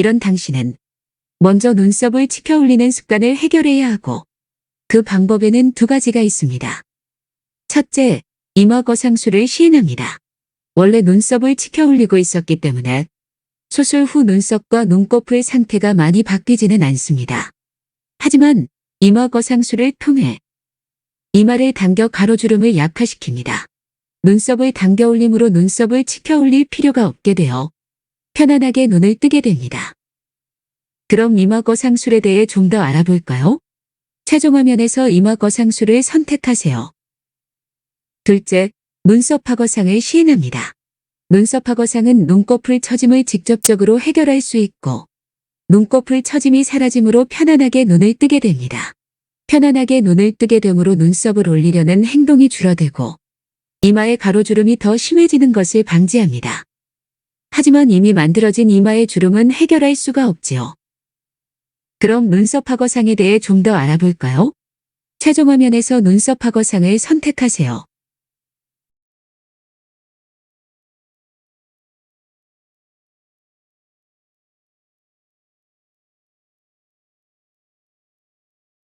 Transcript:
이런 당신은 먼저 눈썹을 치켜 올리는 습관을 해결해야 하고 그 방법에는 두 가지가 있습니다. 첫째, 이마 거상술을 시행합니다. 원래 눈썹을 치켜 올리고 있었기 때문에 수술 후 눈썹과 눈꺼풀 상태가 많이 바뀌지는 않습니다. 하지만 이마 거상술을 통해 이마를 당겨 가로주름을 약화시킵니다. 눈썹을 당겨 올림으로 눈썹을 치켜 올릴 필요가 없게 되어 편안하게 눈을 뜨게 됩니다. 그럼 이마 거 상술에 대해 좀 더 알아볼까요? 최종 화면에서 이마 거 상술을 선택하세요. 둘째, 눈썹 파거상을 시행합니다. 눈썹 파거상은 눈꺼풀 처짐을 직접적으로 해결할 수 있고 눈꺼풀 처짐이 사라짐으로 편안하게 눈을 뜨게 됩니다. 편안하게 눈을 뜨게 됨으로 눈썹을 올리려는 행동이 줄어들고 이마의 가로주름이 더 심해지는 것을 방지합니다. 하지만 이미 만들어진 이마의 주름은 해결할 수가 없지요. 그럼 눈썹 파거상에 대해 좀 더 알아볼까요? 최종 화면에서 눈썹 파거상을 선택하세요.